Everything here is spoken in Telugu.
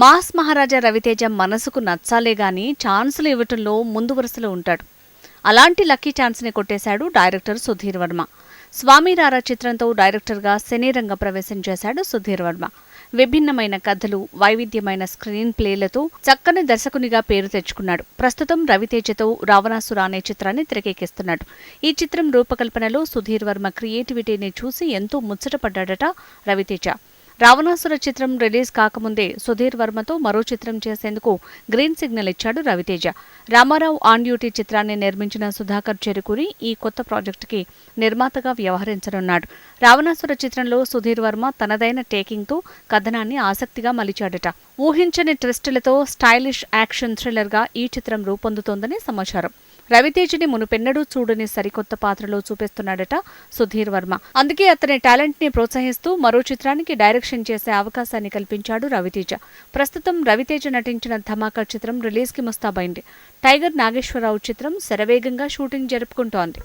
మాస్ మహారాజా రవితేజ మనసుకు నచ్చాలే గాని ఛాన్సులు ఇవ్వటంలో ముందు వరుసలో ఉంటాడు. అలాంటి లక్కీ ఛాన్స్ని కొట్టేశాడు డైరెక్టర్ సుధీర్ వర్మ. స్వామి రారా చిత్రంతో డైరెక్టర్గా సినీ రంగ ప్రవేశం చేశాడు సుధీర్ వర్మ. విభిన్నమైన కథలు వైవిధ్యమైన స్క్రీన్ ప్లేలతో చక్కని దర్శకునిగా పేరు తెచ్చుకున్నాడు. ప్రస్తుతం రవితేజతో రావణాసుర అనే చిత్రాన్ని తెరకెక్కిస్తున్నాడు. ఈ చిత్రం రూపకల్పనలో సుధీర్ వర్మ క్రియేటివిటీని చూసి ఎంతో ముచ్చటపడ్డాడట రవితేజ. రావణాసుర చిత్రం రిలీజ్ కాకముందే సుధీర్ వర్మతో మరో చిత్రం చేసేందుకు గ్రీన్ సిగ్నల్ ఇచ్చాడు రవితేజ. రామారావు ఆన్ డ్యూటీ చిత్రాన్ని నిర్మించిన సుధాకర్ చేరుకుని ఈ కొత్త ప్రాజెక్టుకి నిర్మాతగా వ్యవహరించనున్నాడు. రావణాసుర చిత్రంలో సుధీర్ వర్మ తనదైన టేకింగ్తో కథనాన్ని ఆసక్తిగా మలిచాడట. ఊహించని ట్విస్టులతో స్టైలిష్ యాక్షన్ థ్రిల్లర్గా ఈ చిత్రం రూపొందుతోందని సమాచారం. రవితేజని మునుపెన్నడూ చూడని సరికొత్త పాత్రలో చూపిస్తున్నాడట సుధీర్ వర్మ. అందుకే అతని టాలెంట్ని ప్రోత్సహిస్తూ మరో చిత్రానికి డైరెక్ట్ డైరెక్షన్ చేసే అవకాశాన్ని కల్పించాడు రవితేజ. ప్రస్తుతం రవితేజ నటించిన ధమాకా చిత్రం రిలీజ్కి ముస్తాబైంది. టైగర్ నాగేశ్వరరావు చిత్రం శరవేగంగా షూటింగ్ జరుపుకుంటోంది.